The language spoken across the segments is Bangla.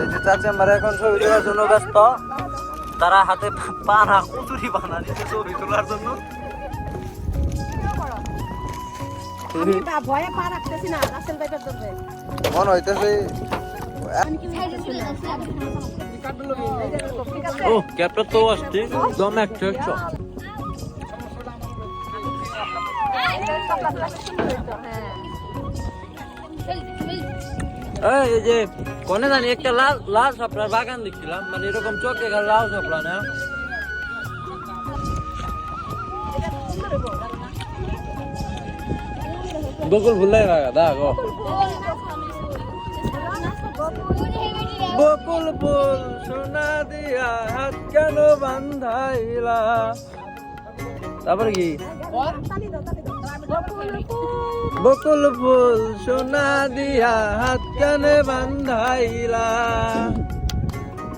এই যে চাচি আমার এখন ছবি তোলার জন্য ব্যস্ত। তারা হাতে পানা কুচুরি বানা দিতে ছবি তোলার জন্য। মনে হইতেছে ও ক্যাপটা তো আসছে। একটা একটা। হ্যাঁ। এই যে, কোনে জানি একটা লাল লাল সাপড়ার বাগান দেখছিলাম মানে এরকম চোখে গেল লাল সাপড়া না? বকুল ভুলাই লাগা দা গো বকুল ফুল সোনা দিয়া হাত কেন বান্ধাইলা? তারপরে কি? বকুল ফুল সোনা দিয়া হাত কানে বান্ধাইলা।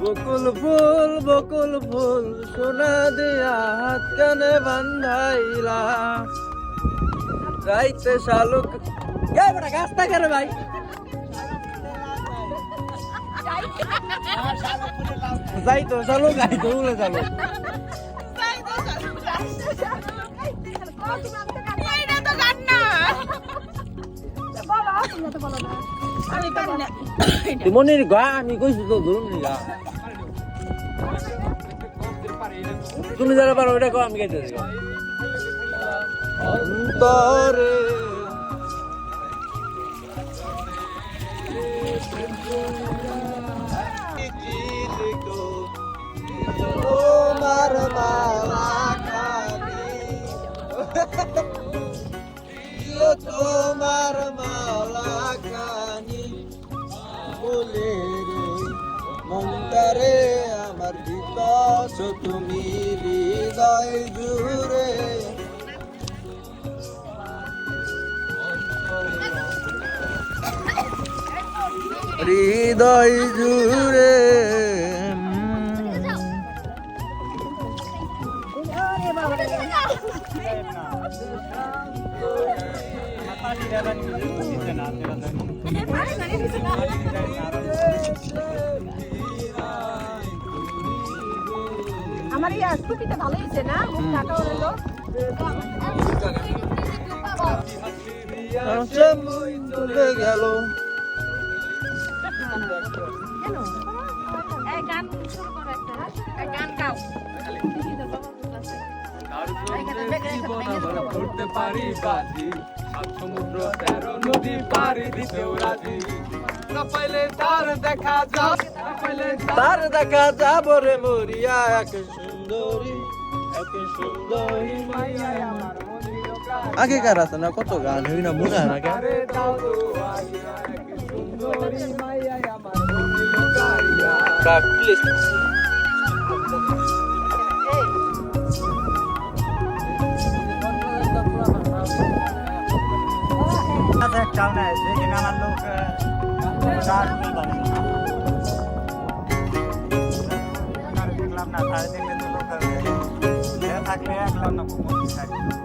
বকুল ফুল বকুল ফুল সোনা দিয়া হাত কানে বান্ধাইলা। গাইতে শালুক। গাছটা করে ভাই? যাই তো চলো গাই তো উলে চলো মনির গা আমি কইছি তো ধরুন তুমি যারা পারো ওটা কো আমি গাইতে দিব অন্তরে তোমার তোমার মালা খানি বলে রে মনটারে আমার বিকাশ তুমি হৃদয় জুড়ে। হৃদয় জুড়ে আমার এই স্কুটিটা ভালো হয়েছে না? গেল গান গান গাও। করতে পারি বাজি। সাত সমুদ্র তেরো নদী পারি দিতেও রাজি। না পাইলে তার দেখা না পাইলে তার দেখা যাব রে মরিয়া এক সুন্দরী এক সুন্দরী মাইয়া। আমার মনির আগে কার আছে না? কত গান? হই না মনে হয় না কেন? সুন্দরী মাইয়া আমার প্লিজ একটাও নাই যেখানে আমার লোক চার দেখলাম না সাড়ে তিনটে তো থাকলে একলাম না থাকবে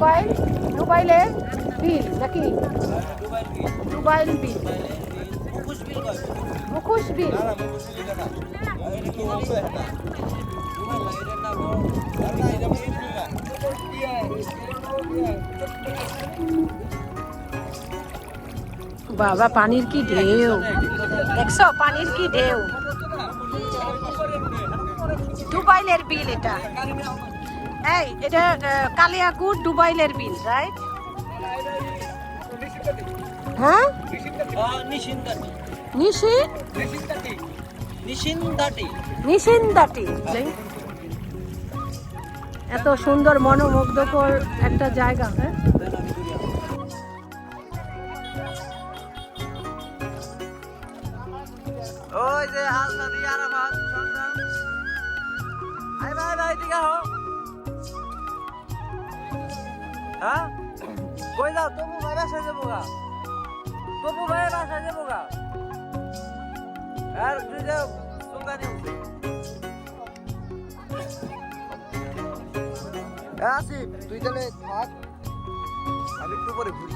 দুবাই, দুবাইলে বিল, নাকি? দুবাই বিল। মুখোশ বিল। বাবা, পানির কি ঢেউ। দেখছ, পানির কি ঢেউ। দুবাইলের বিল এটা। এই এটা আহ, কালিয়াকুর দুবাইলের বিল রাইট হ্যাঁ? নিশি নিশিন্দাটি। এত সুন্দর মনোমুগ্ধকর একটা জায়গা হ্যাঁ? ওই যে আলতা দিয়ে আরাফাত সংগ্রাম। আই ভাই ভাই ঠিক আছো হ্যাঁ? কই যাও তবু ভাই বাসায় যাব গা তবু ভাই বাসায় যাব গা আর তুই যে সুগানি আসিফ তুই তাহলে থাক। আমি একটু পরে ঘুরি।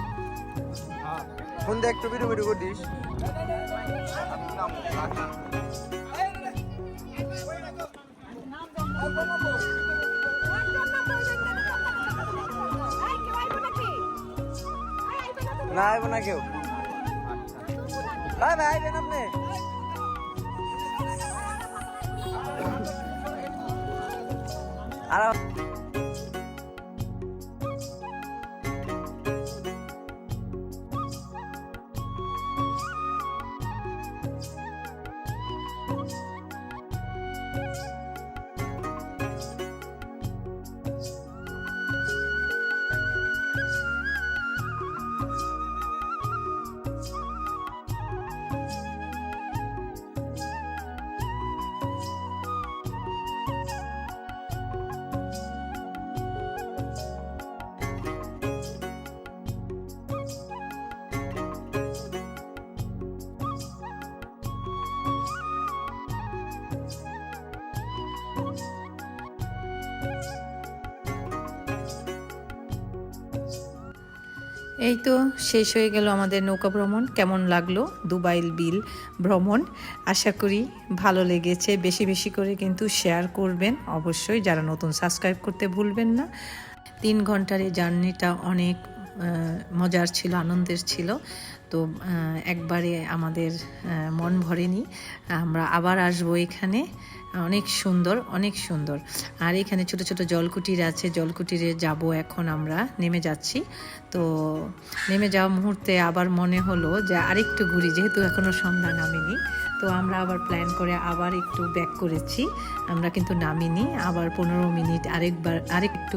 ফোন দিয়ে একটু ভিডিও ভিডিও করিস না আইব না কেউ। ভাই ভাই আইবেন আপনি। আর এই তো শেষ হয়ে গেল আমাদের নৌকা ভ্রমণ। কেমন লাগল দুবাইল বিল ভ্রমণ? আশা করি ভালো লেগেছে। বেশি বেশি করে কিন্তু শেয়ার করবেন। অবশ্যই যারা নতুন সাবস্ক্রাইব করতে ভুলবেন না। তিন ঘণ্টার এই জার্নিটা অনেক মজার ছিল, আনন্দের ছিল। তো একবারে আমাদের মন ভরেনি। আমরা আবার আসব এখানে। অনেক সুন্দর অনেক সুন্দর। আর এখানে ছোট ছোট জলকুটির আছে। জলকুটিরে যাব এখন আমরা, নেমে যাচ্ছি। তো, নেমে যাওয়া মুহূর্তে আবার মনে হলো যে আরেকটু ঘুরি, যেহেতু এখনও সন্ধ্যা নামেনি। তো আমরা আবার প্ল্যান করে আবার একটু ব্যাক করেছি। আমরা কিন্তু নামিনি, আবার পনেরো মিনিট আরেকবার, আরেকটু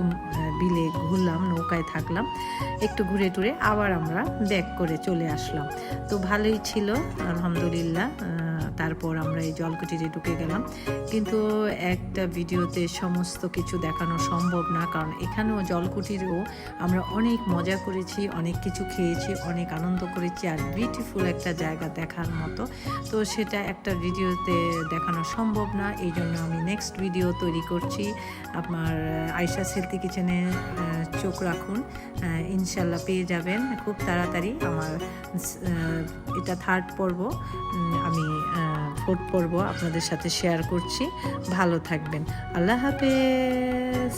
বিলে ঘুরলাম, নৌকায় থাকলাম, একটু ঘুরে টুরে আবার আমরা ব্যাক করে চলে আসলাম। তো ভালোই ছিল, আলহামদুলিল্লাহ তারপর আমরা এই জলকুটিরে ঢুকে গেলাম। কিন্তু একটা ভিডিওতে সমস্ত কিছু দেখানো সম্ভব না, কারণ এখানেও জলকুটিরেও আমরা অনেক মজা করেছি, অনেক কিছু খেয়েছি, অনেক আনন্দ করেছি আর বিউটিফুল একটা জায়গা দেখার মতো। তো সেটা একটা ভিডিওতে দেখানো সম্ভব না, এই জন্য আমি নেক্সট ভিডিও তৈরি করছি আপনার আয়সা সেলতি কিচেনে চোখ রাখুন ইনশাল্লাহ পেয়ে যাবেন। খুব তাড়াতাড়ি আমার এটা থার্ড পর্ব আমি ফোর্থ পর্ব আপনাদের সাথে শেয়ার করছি। ভালো থাকবেন। আল্লাহ হাফেজ।